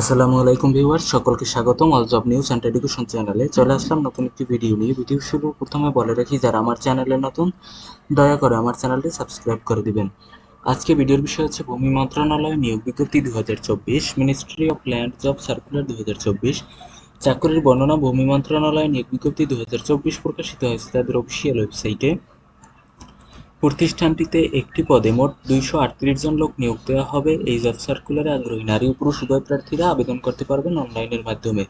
আসসালামু আলাইকুম ভিউয়ার্স, সকলকে স্বাগতম all job news and education চ্যানেলে চলে আসলাম নতুন একটি ভিডিও নিয়ে। ভিডিও শুরু প্রথমে বলে রাখি, যারা আমার চ্যানেলে নতুন, দয়া করে আমার চ্যানেলটি সাবস্ক্রাইব করে দিবেন। আজকে ভিডিওর বিষয় হচ্ছে ভূমি মন্ত্রণালয় নিয়োগ বিজ্ঞপ্তি দু হাজার চব্বিশ ministry of land job circular দু হাজার চব্বিশ। চাকরির বর্ণনা ভূমি মন্ত্রণালয় নিয়োগ বিজ্ঞপ্তি দু হাজার চব্বিশ প্রকাশিত হয়েছে তাদের অফিসিয়াল ওয়েবসাইটে প্রতিষ্ঠানটিতে একটি পদে মোট দুইশো আটত্রিশ জন লোক নিয়োগ দেওয়া হবে। এই জব সার্কুলারে আগ্রহী নারী ও পুরুষ উভয় প্রার্থীরা আবেদন করতে পারবেন অনলাইনের মাধ্যমে।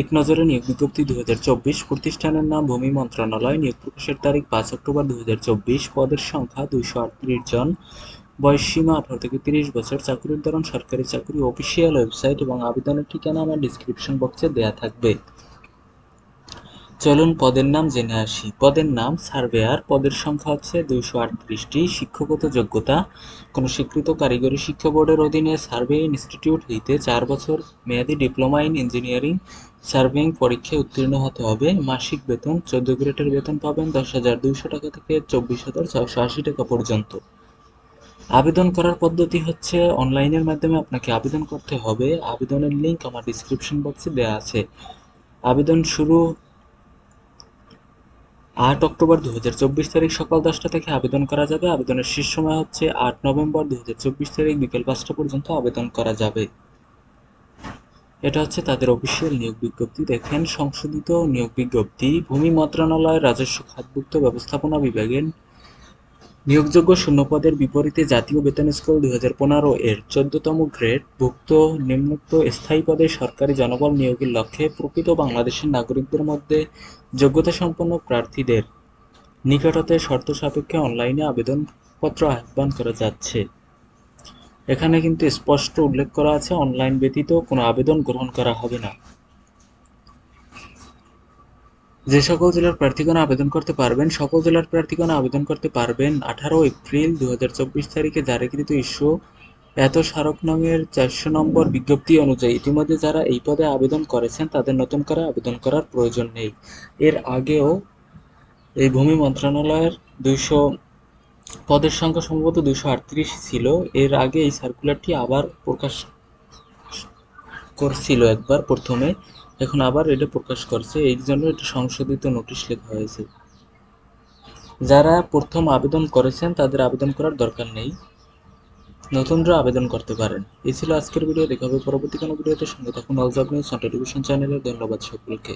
এক নজরে নিয়োগ বিজ্ঞপ্তি দু হাজার চব্বিশ প্রতিষ্ঠানের নাম ভূমি মন্ত্রণালয়। নিয়োগ প্রকাশের তারিখ পাঁচ অক্টোবর দু হাজার চব্বিশ। পদের সংখ্যা দুইশো আটত্রিশ জন। বয়স সীমা আঠারো থেকে তিরিশ বছর। চাকরির ধরন সরকারি চাকরি, অফিসিয়াল ওয়েবসাইট এবং আবেদনের ঠিকানা আমার ডিসক্রিপশন বক্সে দেয়া থাকবে। চলুন পদের নাম জেনে আসি। পদের নাম সার্ভেয়ার পদের সংখ্যা হচ্ছে দুইশো আটত্রিশটি। শিক্ষাগত যোগ্যতা, কোনো স্বীকৃত কারিগরি শিক্ষা বোর্ডের অধীনে সার্ভে ইনস্টিটিউট হইতে চার বছর মেয়াদী ডিপ্লোমা ইন ইঞ্জিনিয়ারিং সার্ভেইং পরীক্ষায় উত্তীর্ণ হতে হবে। মাসিক বেতন, চোদ্দ গ্রেডের বেতন পাবেন দশ হাজার দুইশো টাকা থেকে চব্বিশ হাজার ছয়শো আশি টাকা পর্যন্ত। আবেদন করার পদ্ধতি হচ্ছে অনলাইনের মাধ্যমে আপনাকে আবেদন করতে হবে। আবেদনের লিঙ্ক আমার ডিসক্রিপশন বক্সে দেওয়া আছে। আবেদন শুরু আট অক্টোবর দু হাজার চব্বিশ তারিখ সকাল দশটা থেকে আবেদন করা যাবে। আবেদনের শেষ সময় হচ্ছে আট নভেম্বর দুই হাজার চব্বিশ তারিখ বিকেল পাঁচটা পর্যন্ত আবেদন করা যাবে। এটা হচ্ছে তাদের অফিসিয়াল নিয়োগ বিজ্ঞপ্তি। দেখেন, সংশোধিত নিয়োগ বিজ্ঞপ্তি, ভূমি মন্ত্রণালয়ের রাজস্ব খাতভুক্ত ব্যবস্থাপনা বিভাগের নিয়োগযোগ্য শূন্যপদের বিপরীতে জাতীয় বেতন স্কেল দুই হাজার পনেরো এর চোদ্দতম গ্রেড, ভুক্ত নিম্নোক্ত স্থায়ী পদে সরকারি জনবল নিয়োগের লক্ষ্যে প্রকৃত বাংলাদেশের নাগরিকদের মধ্যে যোগ্যতা সম্পন্ন প্রার্থীদের নিকট হতে শর্ত সাপেক্ষে অনলাইনে আবেদনপত্র আহ্বান করা যাচ্ছে। এখানে কিন্তু স্পষ্ট উল্লেখ করা আছে, অনলাইন ব্যতীত কোনো আবেদন গ্রহণ করা হবে না। যে সকল জেলার প্রার্থীগণ আবেদন করতে পারবেন, সকল জেলার প্রার্থীগণ আবেদন করতে পারবেন আঠারো এপ্রিল দুই হাজার চব্বিশ তারিখে জারিকৃত ইস্যু এত স্মারক নামের চারশো নম্বর বিজ্ঞপ্তি অনুযায়ী। ইতিমধ্যে যারা এই পদে আবেদন করেছেন, তাদের নতুন করে আবেদন করার প্রয়োজন নেই। এর আগেও এই ভূমি মন্ত্রণালয়ের দুইশো পদের সংখ্যা সম্ভবত দুইশো আটত্রিশ ছিল। এর আগে এই সার্কুলারটি আবার প্রকাশ করছিল একবার প্রথমে। এখন আবার এটা প্রকাশ করছে। এর জন্য এটা সংশোধিত নোটিশ লেখা হয়েছে। যারা প্রথম আবেদন করেছেন, তাদের আবেদন করার দরকার নেই। নতুনরা আবেদন করতে পারেন। এই ছিল আজকের ভিডিও। দেখা হবে পরবর্তী কোনো ভিডিওতে। সঙ্গে থাকুন অল জব নিউজ টেলিভিশন চ্যানেলে ধন্যবাদ সকলকে।